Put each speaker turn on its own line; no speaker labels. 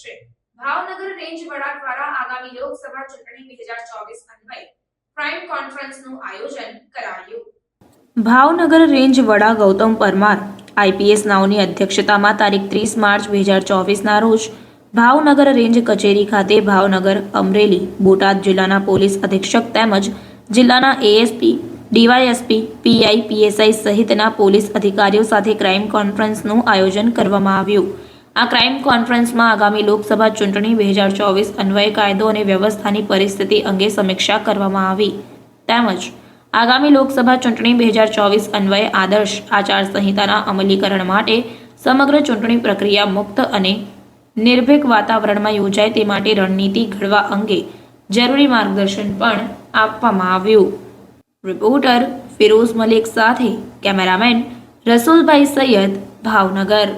છે. ભાવનગર રેન્જ વડા દ્વારા આગામી લોકસભા ચૂંટણી બે હજાર ચોવીસ અન્વયે પ્રાઇમ કોન્ફરન્સનું આયોજન કરાયું. ભાવનગર રેન્જ વડા ગૌતમ પરમાર, આઈપીએસ નાઓની અધ્યક્ષતામાં તારીખ ત્રીસ માર્ચ બે હજાર ચોવીસના રોજ ભાવનગર રેન્જ કચેરી ખાતે ભાવનગર, અમરેલી, બોટાદ જિલ્લાના પોલીસ અધિક્ષક તેમજ જિલ્લાના એએસપી, ડીવાયએસપી, પીઆઈ, પીએસઆઈ સહિતના પોલીસ અધિકારીઓ સાથે ક્રાઇમ કોન્ફરન્સનું આયોજન કરવામાં આવ્યું. આ ક્રાઇમ કોન્ફરન્સમાં આગામી લોકસભા ચૂંટણી બે હજાર ચોવીસ અન્વયે કાયદો અને વ્યવસ્થાની પરિસ્થિતિ અંગે સમીક્ષા કરવામાં આવી. તેમજ આગામી લોકસભા ચૂંટણી બે હજાર ચોવીસ અન્વયે આદર્શ આચાર સંહિતાના અમલીકરણ માટે સમગ્ર ચૂંટણી પ્રક્રિયા મુક્ત અને નિર્ભીક વાતાવરણમાં યોજાય તે માટે રણનીતિ ઘડવા અંગે જરૂરી માર્ગદર્શન પણ આપવામાં આવ્યું. રિપોર્ટર ફિરોઝ મલિક સાથે કેમેરામેન રસુલભાઈ સૈયદ ભાવનગર.